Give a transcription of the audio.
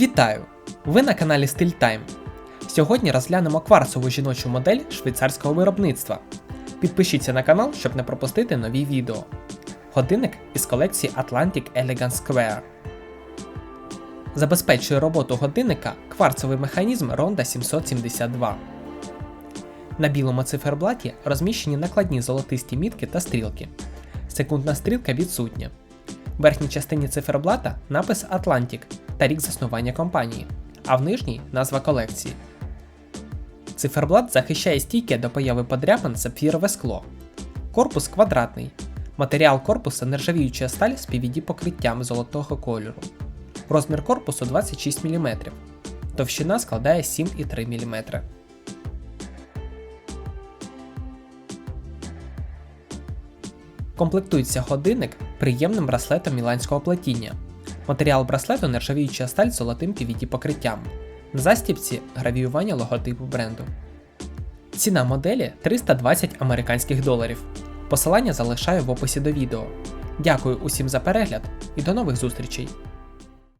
Вітаю! Ви на каналі StillTime. Сьогодні розглянемо кварцову жіночу модель швейцарського виробництва. Підпишіться на канал, щоб не пропустити нові відео. Годинник із колекції Atlantic Elegant Square. Забезпечує роботу годинника кварцевий механізм Ronda 772. На білому циферблаті розміщені накладні золотисті мітки та стрілки. Секундна стрілка відсутня. В верхній частині циферблата напис Atlantic та рік заснування компанії, а в нижній назва колекції. Циферблат захищає стійке до появи подряпин сапфірове скло. Корпус квадратний. Матеріал корпуса нержавіюча сталь з PVD покриттям золотого кольору. Розмір корпусу 26 мм. Товщина складає 7,3 мм. Комплектується годинник приємним браслетом міланського плетіння. Матеріал браслету нержавіюча сталь з золотим PVD покриттям. На застіпці гравіювання логотипу бренду. Ціна моделі 320 американських доларів. Посилання залишаю в описі до відео. Дякую усім за перегляд і до нових зустрічей!